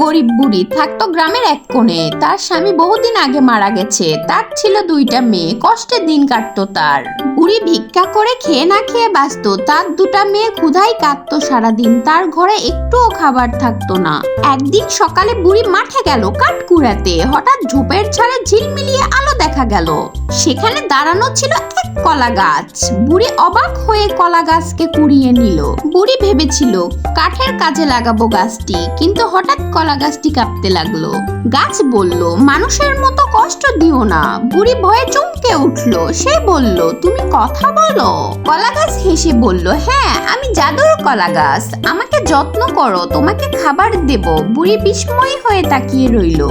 গরিব বুড়ি থাকতো গ্রামের এক কোণে। তার স্বামী বহুদিন আগে মারা গেছে। তার ছিল দুইটা মেয়ে। কষ্টের দিন কাটতো তার। বুড়ি ভিক্ষা করে খেয়ে না খেয়ে বাঁচতো তার দুটা মেয়ে ক্ষুধাই কাঁদতো সারাদিন। তার ঘরে একটুও খাবার থাকতো না। একদিন সকালে বুড়ি মাঠে গেল কাঠ কুড়াতে হঠাৎ ঝোপের ছাড়ে ঝিলমিলিয়ে আলো দেখা গেল। সেখানে দাঁড়ানো ছিল এক কলা গাছ। বুড়ি অবাক হয়ে কলা গাছকে কুড়িয়ে নিল। বুড়ি ভেবেছিল, কাঠের কাজে লাগাবো গাছটি। কিন্তু হঠাৎ কলা গাছটি কাঁপতে লাগল। গাছ বলল, মানুষের মতো কষ্ট দিও না। বুড়ি ভয়ে চমকে উঠল। সে বলল, তুমি কথা বলো। কলা গাছ হেসে বলল হ্যাঁ আমি জাদুর কলা গাছ আমাকে যত্ন করো, তোমাকে খাবার দেব। বুড়ি বিস্ময় হয়ে তাকিয়ে রইল।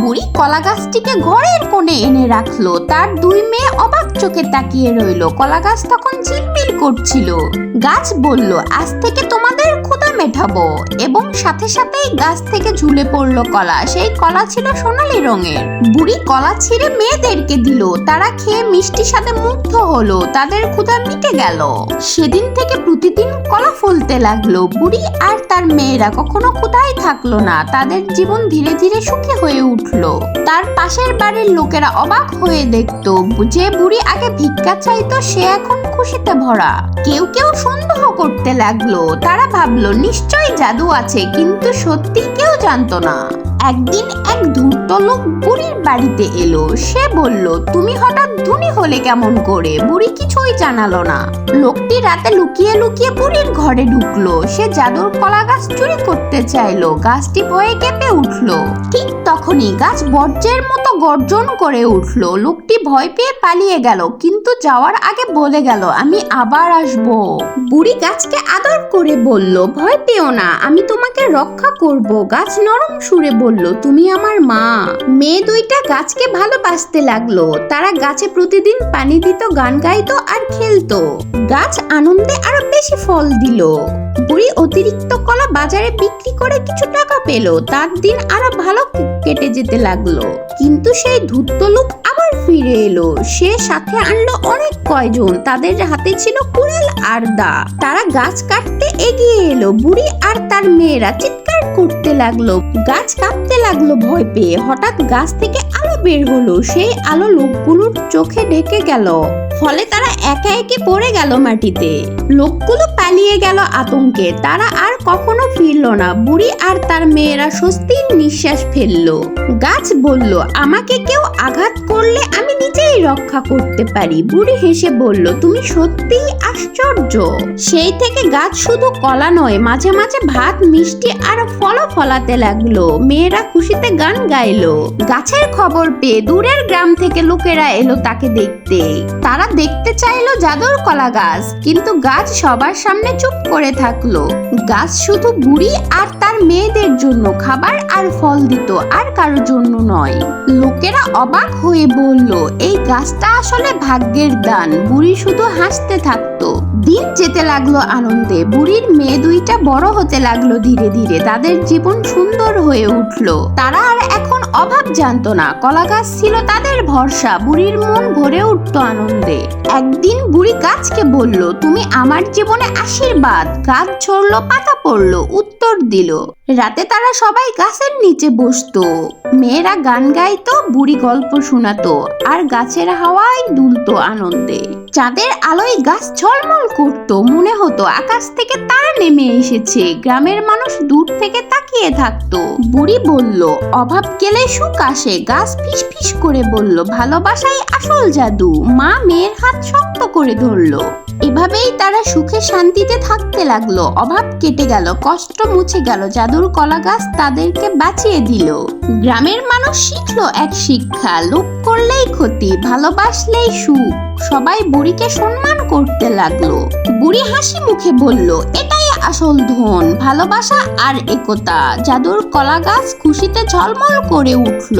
বুড়ি কলা গাছটিকে ঘরের কোণে এনে রাখল। তার দুই মেয়ে অবাক চোখে তাকিয়ে রইল। কলা গাছ তখন ঝিলমিল করছিল। গাছ বলল, আজ থেকে তোমাদের ক্ষুধা মেটাবো। এবং সাথে সাথেই গাছ থেকে ঝুলে পড়ল কলা। সেই কলা ছিল সোনালী রঙের। বুড়ি কলা ছিঁড়ে মেয়েদেরকে দিল। তারা খেয়ে মিষ্টি স্বাদে মুগ্ধ হলো। তাদের ক্ষুধা মিটে গেল। সেদিন থেকে প্রতিদিন কলা ফলতে লাগল। বুড়ি আর তার মেয়েরা কখনো ক্ষুধাই থাকল না। তাদের জীবন ধীরে ধীরে সুখী হয়ে উঠল। তার পাশের বাড়ির লোকেরা অবাক হয়ে দেখতো, যে বুড়ি আগে ভিক্ষা চাইতো, সে এখন খুশিতে ভরা। কেউ কেউ সন্দেহ করতে লাগল। তারা ভাবলো, নিশ্চয়ই জাদু আছে, কিন্তু সত্যি কেউ জানতো না। একদিন এক ধূর্ত লোক বুড়ির বাড়িতে এলো। সে বলল, তুমি হঠাৎ ধনী হলে কেমন করে? বুড়ি কিছুই জানালো না। লোকটি রাতে লুকিয়ে লুকিয়ে বুড়ির ঘরে ঢুকলো। সে জাদুর কলা গাছ চুরি করতে চাইলো। গাছটি ভয়ে কেঁপে উঠল। ঠিক তখনই গাছ বর্জ্যের মতো গর্জন করে উঠল। লোকটি ভয় পেয়ে পালিয়ে গেল, কিন্তু যাওয়ার আগে বলে গেল, আমি আবার আসব। বুড়ি গাছকে আদর করে বলল, ভয় পেও না, আমি তোমাকে রক্ষা করব। গাছ নরম সুরে বলল তুমি আমার মা। মেয়ে দুইটা গাছকে ভালোবাসতে লাগল। তারা গাছে প্রতিদিন পানি দিত, গান গাইতো আর খেলতো। গাছ আনন্দে আরও বেশি ফল দিল। বুড়ি অতিরিক্ত কলা বাজারে বিক্রি করে কিছু টাকা পেল। তার দিন আরও ভালো কেটে যেতে লাগল। কিন্তু সেই ধূর্ত লোক আবার ফিরে এলো। সে সাথে আনলো অনেক কয়জন। তাদের হাতে ছিল কুড়াল আর দা। তারা গাছ কাটতে এগিয়ে এলো। বুড়ি আর তার মেয়েরা চিৎকার করতে লাগল। গাছ কাঁপতে লাগল ভয় পেয়ে। হঠাৎ গাছ থেকে আলো বের হলো। সেই আলো লোকগুলোর চোখে ঢেকে গেল। ফলে তারা একা একে পড়ে গেল মাটিতে। লোকগুলো পালিয়ে গেল আতঙ্কে। তারা আর কখনো ফিরল না। বুড়ি আর তার মেয়েরা স্বস্তির নিঃশ্বাস ফেলল। গাছ বলল, আমাকে কেউ আঘাত করলে আমি নিজেই রক্ষা করতে পারি। বুড়ি হেসে বলল, তুমি সত্যিই আশ্চর্য। সেই থেকে গাছ শুধু কলা নয়, মাঝে মাঝে ভাত, মিষ্টি আর ফলও ফলাতে লাগল। মেয়েরা খুশিতে গান গাইলো। গাছের খবর পেয়ে দূরের গ্রাম থেকে লোকেরা এলো তাকে দেখতে। তারা দেখতে চাইলো জাদুর কলা গাছ, কিন্তু গাছ সবার সামনে চুপ করে থাকল। গাছ শুধু বুড়ি আর তার মেয়েদের জন্য খাবার আর ফল দিত, আর কারোর জন্য নয়। লোকেরা অবাক হয়ে বলল, এই গাছটা আসলে ভাগ্যের দান। বুড়ি শুধু হাসতে থাকতো। দিন যেতে লাগল আনন্দে। বুড়ির মেয়ে দুইটা বড় হতে লাগল ধীরে ধীরে। তাদের জীবন সুন্দর হয়ে উঠল। তারা আর এখন অভাব জানতো না। কলা গাছ ছিল তাদের ভরসা। বুড়ির মন ভরে উঠতো আনন্দে। একদিন বুড়ি গাছকে বলল, তুমি আমার জীবনে আশীর্বাদ। গাছ ছড়লো পাতা পড়ল। উত্তর দিল, রাতে তারা সবাই গাছের নিচে বসত। মেয়েরা গান গাইতো, বুড়ি গল্প শোনাতো, আর গাছের হাওয়ায় দুলতো আনন্দে। চাঁদের আলোয় গাছ ঝলমল করতো, মনে হতো আকাশ থেকে তারা নেমে এসেছে। গ্রামের মানুষ দূর থেকে তাকিয়ে থাকতো। বুড়ি বলল, অভাব গেলে সুখ আসে। গাছ ফিস ফিস করে বলল, ভালোবাসাই আসল জাদু। মা মেয়ের হাত শক্ত করে ধরলো। এভাবেই তারা সুখে শান্তিতে থাকতে লাগল। অভাব কেটে গেল, কষ্ট মুছে গেল, জাদুর কলা গাছ তাদেরকে বাঁচিয়ে দিল। গ্রামের মানুষ শিখলো এক শিক্ষা, লোভ করলেই ক্ষতি, ভালোবাসলেই সুখ। সবাই বুড়িকে সম্মান করতে লাগল। বুড়ি হাসি মুখে বলল এটাই আসল ধন ভালোবাসা আর একতা। জাদুর কলা গাছ খুশিতে ঝলমল করে উঠল।